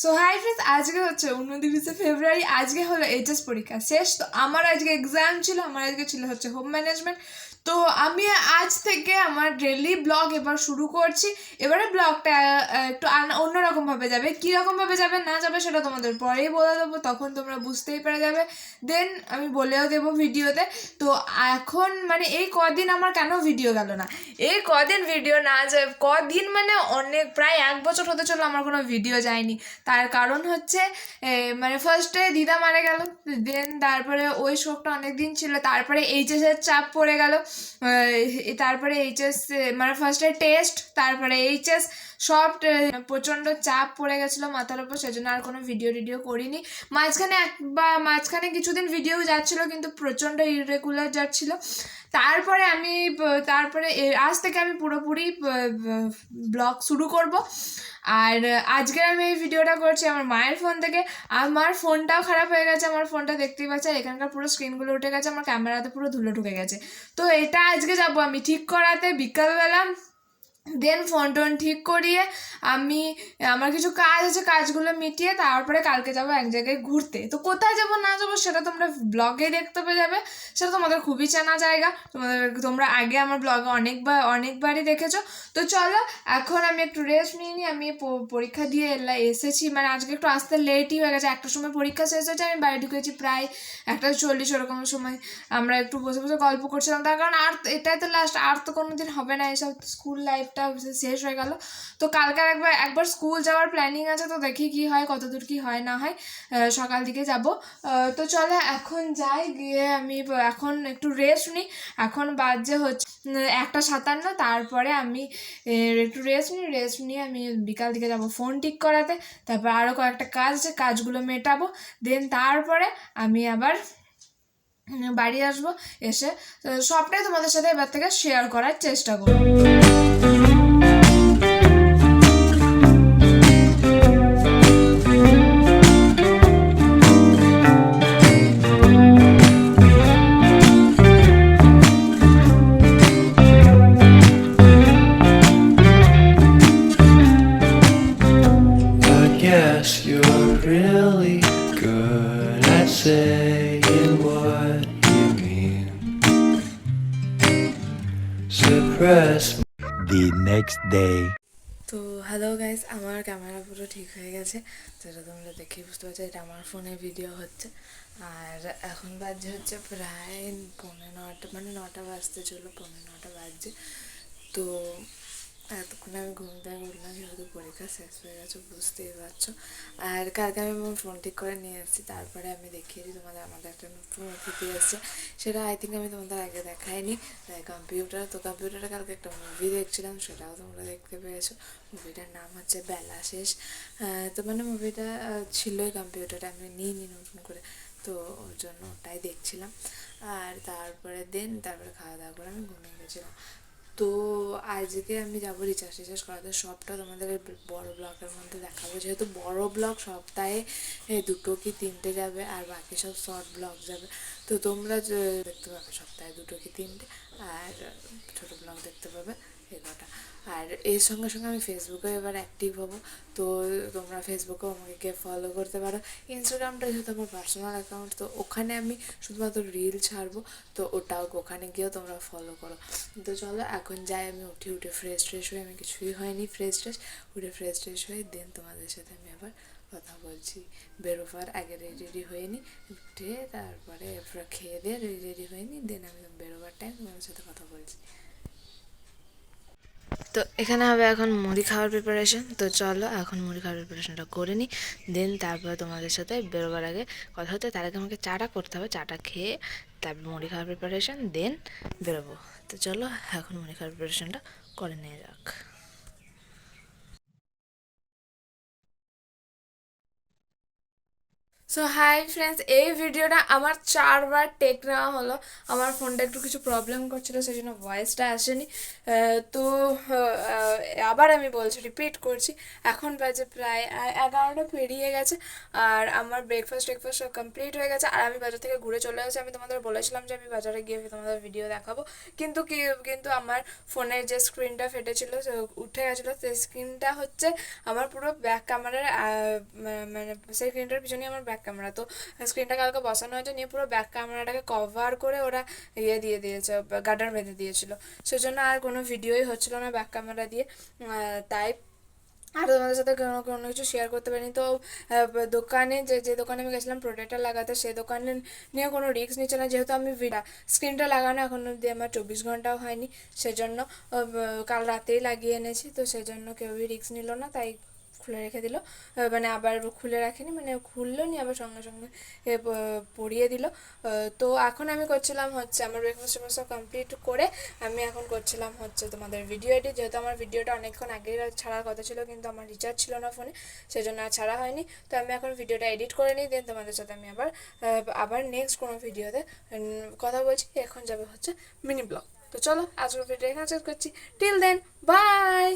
So hi friends আজকে হচ্ছে উনত্রিশে ফেব্রুয়ারি, আজকে হলো এইচএস পরীক্ষা। শেষ, তো আমার আজকে এক্সাম ছিল, আমার আজকে ছিল হচ্ছে হোম ম্যানেজমেন্ট তো আমি আজ থেকে আমার ডেলি ব্লগ এবার শুরু করছি। এবারে ব্লগটা একটু অন্যরকমভাবে যাবে। কীরকমভাবে যাবে না যাবে সেটা তোমাদের পরেই বলে দেবো, তখন তোমরা বুঝতেই পেরে যাবে। দেন আমি বলেও দেবো ভিডিওতে। তো এখন মানে এই কদিন আমার কেন ভিডিও গেল না? এই কদিন ভিডিও না যায় কদিন মানে অনেক, প্রায় এক বছর হতে চলো আমার কোনো ভিডিও যায়নি। তার কারণ হচ্ছে মানে ফার্স্টে দিদা মারা গেল দেন তারপরে ওই শোকটা অনেক দিন ছিল, তারপরে এইচএসের চাপ পড়ে গেল। তারপরে এইচএস মানে ফার্স্টে টেস্ট তারপরে এইচএস সব প্রচণ্ড চাপ পড়ে গেছিল মাথার উপর, সেজন্য আর কোনো ভিডিও টিডিও করিনি। মাঝখানে এক বা, মাঝখানে কিছুদিন ভিডিও যাচ্ছিল, কিন্তু প্রচণ্ড ইরেগুলার যাচ্ছিল। তারপরে আমি তারপরে আজ থেকে আমি পুরোপুরি ব্লগ শুরু করব। আর আজকে আমি এই ভিডিওটা করছি আমার মায়ের ফোন থেকে। আমার ফোনটাও খারাপ হয়ে গেছে, আমার ফোনটা দেখতেই পাচ্ছি এখানকার পুরো স্ক্রিনগুলো উঠে গেছে, আমার ক্যামেরাতে পুরো ধুলো ঢুকে গেছে। তো এটা আজকে যাব আমি ঠিক করাতে, বিকালবেলা। দেন ফোন টোন ঠিক করিয়ে আমি, আমার কিছু কাজ আছে, কাজগুলো মিটিয়ে তারপরে কালকে যাব এক জায়গায় ঘুরতে। তো কোথায় যাব, না যাব সেটা তোমরা ব্লগে দেখতে পেয়ে যাবে। সেটা তোমাদের খুবই চেনা জায়গা। তোমাদের, তোমরা আগে আমার ব্লগে অনেকবার, অনেকবারই দেখেছ। তো চলো, এখন আমি একটু রেস্ট নিয়ে নিই। আমি পরীক্ষা দিয়ে এসেছি। মানে আজকে একটু আসতে লেটই হয়ে গেছে। একটার সময় পরীক্ষা শেষ হয়েছে। আমি বাড়ি ঢুকেছি প্রায় একটা চল্লিশ ওরকম সময়। আমরা একটু বসে বসে গল্প করছিলাম। তার কারণ আর, এটাই তো লাস্ট আর তো কোনো দিন হবে না এসব স্কুল লাইফটা শেষ হয়ে গেল। তো কালকে একবার একবার স্কুল যাওয়ার প্ল্যানিং আছে, তো দেখি কি হয় কতদূর কি হয়, না হয় সকাল দিকে যাব। তো চলো এখন যাই, গিয়ে আমি এখন একটু রেস্ট নিই এখন বাজে হচ্ছে একটা সাতান্ন, তারপরে আমি একটু রেস্ট নিই রেস্ট নিয়ে আমি বিকাল দিকে যাব ফোন ঠিক করাতে। তারপর আরও কয়েকটা কাজ আছে, কাজগুলো মেটাবো। দেন তারপরে আমি আবার বাড়ি আসব এসে সবটাই তোমাদের সাথে এবার থেকে শেয়ার করার চেষ্টা করব। The next day. তো হ্যালো গাইস আমার ক্যামেরা পুরো ঠিক হয়ে গেছে। যেটা তোমরা দেখেই বুঝতে পারছ এটা আমার ফোনে ভিডিও হচ্ছে। আর এখন বাজছে হচ্ছে প্রায় পৌনে নটা মানে নটা বাজতে চলো পৌনে নটা বাজছে। তো এতক্ষণ আমি ঘুম থেকে উঠলাম যেহেতু পরীক্ষা শেষ হয়ে গেছে বুঝতেই পারছ আর কালকে আমি আমার ফোন ঠিক করে নিয়ে এসেছি তারপরে আমি দেখিয়েছি তোমাদের আমাদের একটা নতুন অতিথি এসেছে সেটা আই থিঙ্ক আমি তোমাদের আগে দেখাইনি কম্পিউটার তো কম্পিউটারে কালকে একটা মুভি দেখছিলাম সেটাও তোমরা দেখতে পেয়েছ মুভিটার নাম হচ্ছে বেলা শেষ তো মানে মুভিটা ছিলই কম্পিউটারে আমি নিইনি নতুন করে তো ওর জন্য ওটাই দেখছিলাম আর তারপরে দেন তারপরে খাওয়া দাওয়া করে আমি ঘুমিয়ে গেছিলাম তো আজকে আমি যাব রিচার্জ টিচার্জ করাতে। সবটা তোমাদের বড় ব্লগের মধ্যে দেখাবো। যেহেতু বড় ব্লগ সপ্তাহে দুটো কি তিনটে যাবে, আর বাকি সব শর্ট ব্লগ যাবে। তো তোমরা দেখতে পাবে সপ্তাহে দুটো কি তিনটে, আর ছোটো ব্লগ দেখতে পাবে। এই কটা আর এর সঙ্গে সঙ্গে আমি ফেসবুকে এবার অ্যাক্টিভ হব। তো তোমরা ফেসবুকেও আমাকে গিয়ে ফলো করতে পারো। ইনস্টাগ্রামটা যেহেতু আমার পার্সোনাল অ্যাকাউন্ট তো ওখানে আমি শুধুমাত্র রিল ছাড়বো। তো ওটাও ওখানে গিয়েও তোমরা ফলো করো। তো চলো, এখন যাই আমি উঠে উঠে ফ্রেশ ট্রেশ হয়ে, আমি কিছুই হয়নি ফ্রেশ ট্রেশ। উঠে ফ্রেশ ট্রেশ হয়ে দেন তোমাদের সাথে আমি আবার কথা বলছি। বেরোবার আগে রেডি রেডি হয়ে নি, উঠে তারপরে খেয়ে দিয়ে রেডি রেডি হয়ে নি, দেন আমি বেরোবার টাইম তোমাদের সাথে কথা বলছি। তো এখানে হবে এখন মুড়ি খাওয়ার প্রিপারেশন তো চলো এখন মুড়ি খাওয়ার প্রিপারেশনটা করে নিই। দেন তারপরে তোমাদের সাথে বেরোবার আগে কথা হতে তার আগে আমাকে চাটা করতে হবে। চাটা খেয়ে তারপর মুড়ি খাওয়ার প্রিপারেশন দেন বেরোবো। তো চলো এখন মুড়ি খাওয়ার প্রিপারেশনটা করে নিয়ে যাক। সো হাই ফ্রেন্ডস এই ভিডিওটা আমার চারবার টেক নেওয়া হলো। আমার ফোনটা একটু কিছু প্রবলেম করছিল সেই জন্য ভয়েসটা আসেনি তো আবার আমি বলছি রিপিট করছি। এখন বাজে প্রায় এগারোটা পেরিয়ে গেছে, আর আমার ব্রেকফাস্ট সব কমপ্লিট হয়ে গেছে। আর আমি বাজার থেকে ঘুরে চলে গেছি আমি তোমাদের বলেছিলাম যে আমি বাজারে গিয়ে তোমাদের ভিডিও দেখাবো। কিন্তু কি, কিন্তু আমার ফোনের যে স্ক্রিনটা ফেটেছিল উঠে গেছিল। সেই স্ক্রিনটা হচ্ছে আমার পুরো ব্যাক ক্যামেরার মানে সেই স্ক্রিনটার পিছনে আমার ব্যাক ক্যামেরা তো স্ক্রিনটা কালকে বসানো হয়েছে, নিয়ে পুরো ব্যাক ক্যামেরাটাকে কভার করে ওরা ইয়ে দিয়ে দিয়েছে গার্ডার বেঁধে দিয়েছিল। সেজন্য আর কোনো ভিডিওই হচ্ছিল না ব্যাক ক্যামেরা দিয়ে। তাই আর তোমাদের সাথে কোনো কোনো কিছু শেয়ার করতে পারিনি। তো দোকানে যে যে দোকানে আমি গেছিলাম প্রোডাক্টটা লাগাতে সেই দোকানে নিয়ে কোনো রিস্ক নিচ্ছে না। যেহেতু আমি ভিড়া স্ক্রিনটা লাগানো এখন অবধি আমার চব্বিশ ঘন্টাও হয়নি। সেজন্য কাল রাতেই লাগিয়ে এনেছি। তো সেজন্য কেউই রিস্ক নিল না, তাই খুলে রেখে দিল। মানে আবার খুলে রাখেনি মানে খুললো নি, আবার সঙ্গে সঙ্গে পরিয়ে দিল। তো এখন আমি করছিলাম হচ্ছে আমার ব্রেকফাস্ট সব কমপ্লিট করে আমি এখন করছিলাম হচ্ছে তোমাদের ভিডিও এডিট যেহেতু আমার ভিডিওটা অনেকক্ষণ আগেই ছাড়ার কথা ছিল, কিন্তু আমার রিচার্জ ছিল না ফোনে সেই জন্য আর ছাড়া হয়নি। তো আমি এখন ভিডিওটা এডিট করে নিই দেন তোমাদের সাথে আমি আবার আবার নেক্সট কোনো ভিডিওতে কথা বলছি। এখন যাবে হচ্ছে মিনি ব্লগ তো চলো, আজকের ভিডিও এখানে শেষ করছি। Till then by